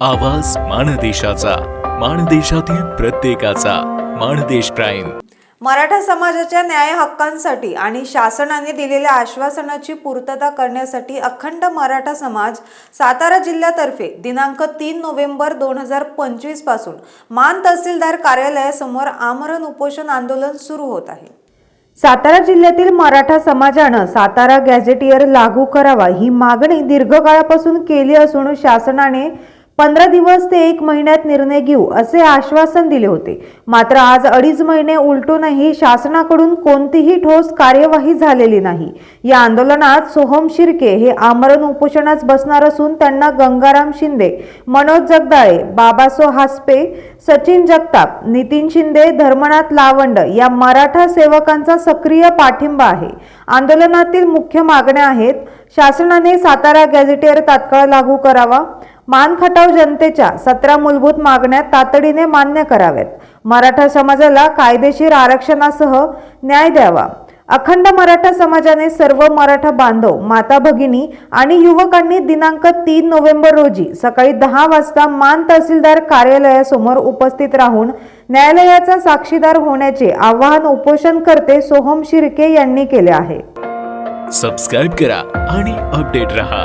आवाज माणदेशाचा माणदेशातील प्रत्येकाचा माणदेश प्राईम. मराठा समाजाच्या न्याय हक्कांसाठी आणि शासनाने दिलेल्या आश्वासनाची पूर्तता करण्यासाठी अखंड मराठा समाज सातारा जिल्ह्यातर्फे दिनांक तीन नोव्हेंबर दोन हजार पंचवीसपासून मान तहसीलदार कार्यालयासमोर आमरण उपोषण आंदोलन सुरू होत आहे. सातारा जिल्ह्यातील मराठा समाजानं सातारा गॅझेटियर लागू करावा ही मागणी दीर्घकाळापासून केली असून शासनाने पंधरा दिवस ते एक महिन्यात निर्णय घेऊ असे आश्वासन दिले होते. मात्र आज अडीच महिने उलटूनही शासनाकडून कोणतीही ठोस कार्यवाही झालेली नाही. या आंदोलनात सोहम शिर्के हे आमरण उपोषणास बसणार असून त्यांना गंगाराम शिंदे मनोज जगदाळे बाबासो हासपे सचिन जगताप नितीन शिंदे धर्मनाथ लावंड या मराठा सेवकांचा सक्रिय पाठिंबा आहे. आंदोलनातील मुख्य मागण्या आहेत शासनाने सातारा गॅझेटेअर तात्काळ लागू करावा मान खटाव जनतेच्या सतरा मूलभूत मागण्या तातडीने मान्य कराव्यात. मराठा समाजाला कायदेशीर आरक्षणासह न्याय द्यावा. अखंड मराठा समाजाने सर्व मराठा बांधव माता भगिनी आणि युवकांनी दिनांक तीन नोव्हेंबर रोजी सकाळी दहा वाजता मान तहसीलदार कार्यालयासमोर उपस्थित राहून न्यायालयाचा साक्षीदार होण्याचे आवाहन उपोषणकर्ते सोहम शिर्के यांनी केले आहे. सबस्क्राईब करा आणि अपडेट रहा.